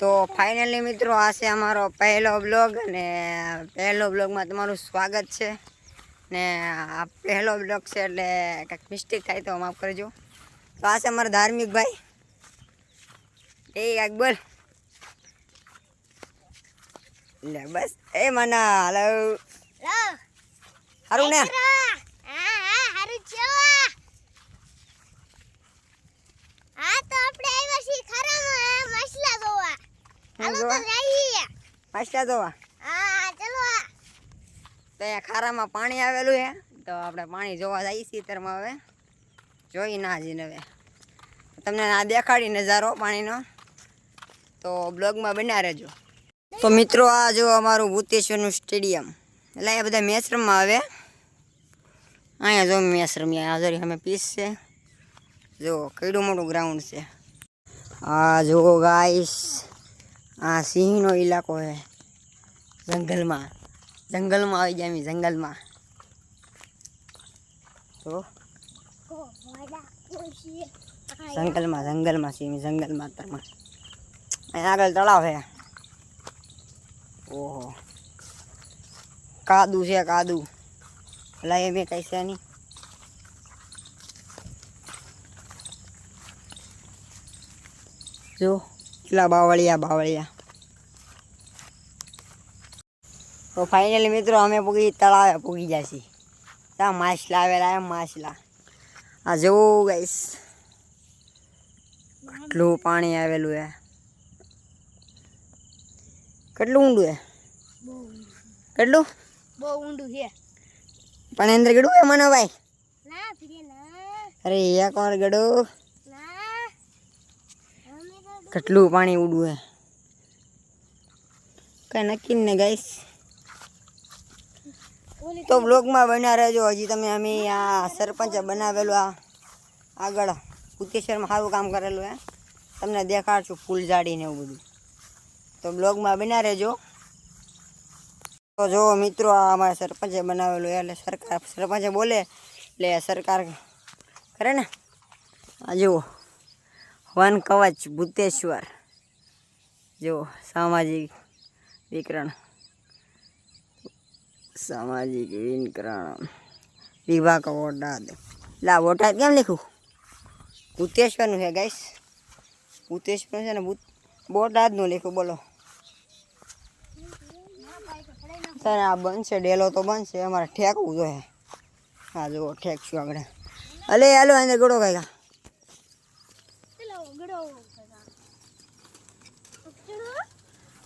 તો ફાઇનલી મિત્રો આ છે અમારો પહેલો બ્લોગ અને પહેલો બ્લોગમાં તમારું સ્વાગત છે. ને આ પહેલો બ્લોગ છે એટલે કંઈક મિસ્ટેક થાય તો માફ કરજો. તો આ છે અમારા ધાર્મિક ભાઈ એ અકબર લે બસ એ મના હલો. સારું ને? હું પાછલા જોવા. તો અહીંયા ખારામાં પાણી આવેલું છે. તો આપણે પાણી જોવા જઈએ છીએ તરમાં હવે. જોઈ ના જઈને હવે. તમને આ દેખાડી નજારો પાણીનો. તો બ્લોગમાં બના રહેજો. તો મિત્રો આ જો અમારું ભૂતેશ્વરનું સ્ટેડિયમ. એટલે એ બધા મેચ રમવા આવે. અહીંયા જો મેચ રમ્યા હાજરી અમે પીસ છે. જો કેડું મોટું ગ્રાઉન્ડ છે. આ જો ગાઈસ આ સિંહનો ઇલાકો છે જંગલમાં. જંગલમાં આવી જાય એમ, જંગલમાં. તો? જંગલમાં જંગલમાં સિંહ, જંગલમાં અહીંયા આગળ તળાવ છે ઓહો. કાદુ છે, કાદુ. ભલા એ મેં કઈ છે નહીં. જો, કેટલા બાવળિયા બાવળિયા. તો ફાઇનલી મિત્રો અમે પૂગી તળાવે પૂગી જશે. ત્યાં માછલા આવેલા એમ માછલા. આ જવું ગઈશ કેટલું પાણી આવેલું હે. કેટલું ઊંડું હે? કેટલું? બહુ ઊંડું છે. પણ અંદર ગડું હે મને ભાઈ? અરે એક વાર ગડું. કેટલું પાણી ઉડું હે. કઈ નક્કી ને ગાઈશ તો બ્લોગમાં બન્યા રહેજો. હજી તમે અમે આ સરપંચે બનાવેલું આ આગળ ઉત્તેશ્વરમાં સારું કામ કરેલું હે. તમને દેખાડશું ફૂલ ઝાડીને એવું બધું. તો બ્લોગમાં બન્યા રહેજો. તો જો મિત્રો, આ અમારા સરપંચે બનાવેલું એટલે સરકાર, સરપંચે બોલે, એટલે સરકાર કરે ને. આ જુઓ, વન કવચ ભૂતેશ્વર. જુઓ, સામાજિક વિકરણ. સામાજિક વિનકરણ. વિભાગ બોટાદ લા બોટાદ કેમ લખ્યું? ભૂતેશ્વરનું છે ગાઈસ ભૂતેશ્વરનું છે ને, ભૂત બોટાદનું લખ્યું, બોલો. સર આ બનશે, ડેલો તો બનશે, અમારે ઠેકવું જોઈએ. હા, જુઓ, ઠેકશું આગળ. અલે, હાલો અંદર ગળો ગડો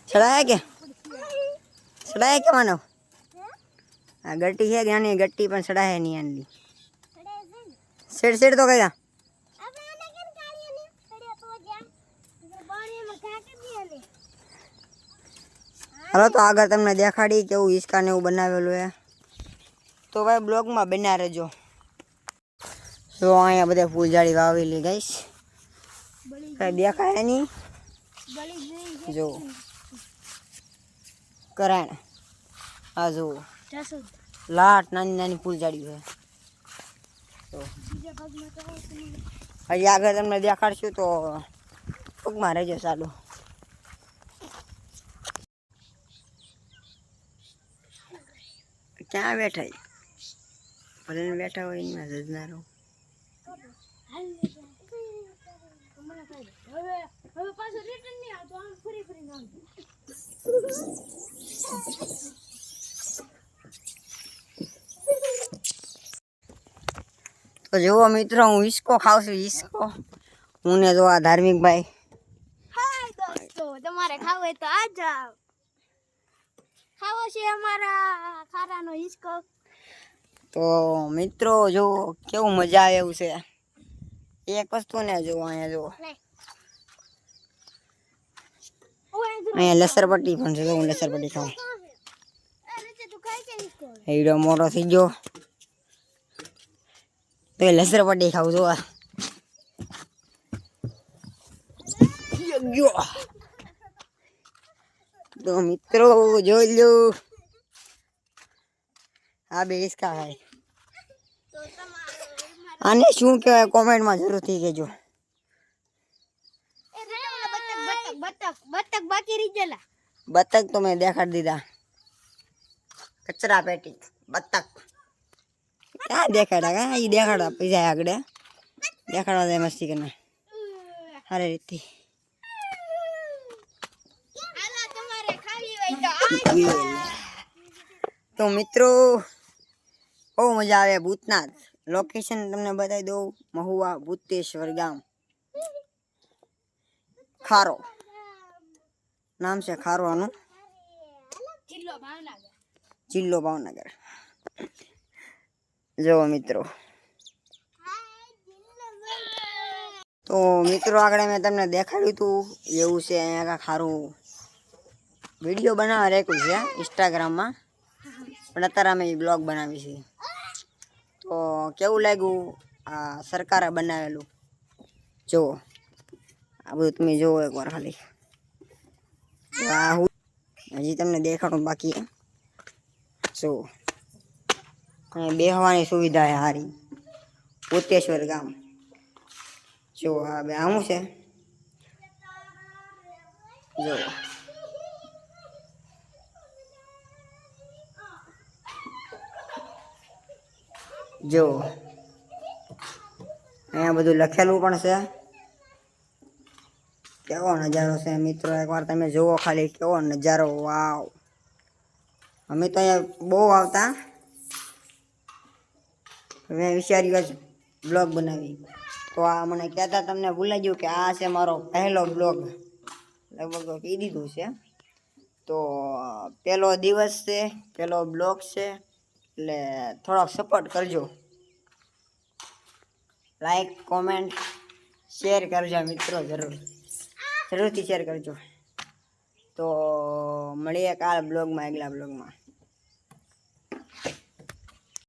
ચડાયા કે? ચડાયા કે, માનવ? આ ગટ્ટી છે આની ગટ્ટી પણ ચડાય નહીં આની શેડ શેડ તો કયા? હાલો તો આગળ તમને દેખાડી કેવું હિસ્કા ને એવું બનાવેલું હે. તો ભાઈ બ્લોગમાં બના રહેજો. જો અહીંયા બધા ફૂલઝાડી વાવેલી ગઈશ કઈ દેખાય નહીં? જો. કરાણ. આ જો લાટ નાની નાની ફૂલ ફૂલઝાડી છે હજી આગળ તમને દેખાડશું તો ટૂંકમાં રહેજો ચાલુ ક્યાં બેઠા? ભલે બેઠા હોય એમાં જજનારો હવે પાછું રિટર્ન નહીં આવતો તો જુઓ મિત્રો હું ઈસકો ખાઉં છું ઈસકો. હું ને જો આ ધાર્મિક ભાઈ તમારે ખાવું હોય તો આ જાવ ખાવો છે અમારા ખારાનો હિસકો તો મિત્રો જો કેવું મજા આવે એવું છે. એક વસ્તુ ને જો અહીંયા જો અહીંયા લસરપટ્ટી પણ છે હું લસરપટ્ટી ખાઉં. એવડો મોટો થઈ ગયો. તો એ લસરપટ્ટી ખાવું જો તો મિત્રો જોઈ લો આ બે હિસકા ભાઈ આને શું કહેવાય કોમેન્ટમાં જરૂરથી કહેજો બતક તો મેં દેખાડી દીધા કચરા પેટી બતક ક્યાં દેખાડા કા એ દેખાડા પૈસા આગળ દેખાડવા દે મસ્તી કરીને સારી રીતે હાલા તમારે ખાવી હોય તો આ તો મિત્રો બહુ મજા આવે ભૂતનાથ લોકેશન તમને બતાવી દઉં. મહુવા ભૂતેશ્વર ગામ. ખારો. નામ છે ખારોનું જિલ્લો ભાવનગર. જિલ્લો ભાવનગર. જુઓ મિત્રો. તો મિત્રો, આગળ મેં તમને દેખાડ્યું હતું એવું છે અહીંયા કાંઈક સારું વીડિયો બનાવવા રાખ્યું છે ઇન્સ્ટાગ્રામમાં પણ અત્યારે અમે બ્લોગ બનાવી છે. તો કેવું લાગ્યું આ સરકારે બનાવેલું? જુઓ. આ બધું તમે જુઓ એકવાર ખાલી. આ હજી તમને દેખાડું બાકી. જુઓ. અને બેહવાની સુવિધા છે સારી ઉત્તેશ્વર ગામ. જો આ બે આવું છે. જો. જો. અહીંયા બધું લખેલું પણ છે. કેવો નજારો છે મિત્રો? એકવાર તમે જુઓ ખાલી કેવો નજારો. વાવ. અમે તો અહીંયા બહુ આવતા. મેં વિચાર્યું જ બ્લોગ બનાવી. તો આ મને કહેતા તમને ભૂલાઈ ગયું કે આ છે મારો પહેલો બ્લોગ. લગભગ કહી દીધું છે. તો પહેલો દિવસ છે, પહેલો બ્લોગ છે, એટલે થોડોક સપોર્ટ કરજો. લાઈક કોમેન્ટ શેર કરજો મિત્રો, જરૂર. જરૂરથી શેર કરજો. તો મળીએ કાલ બ્લોગમાં, આગલા બ્લોગમાં.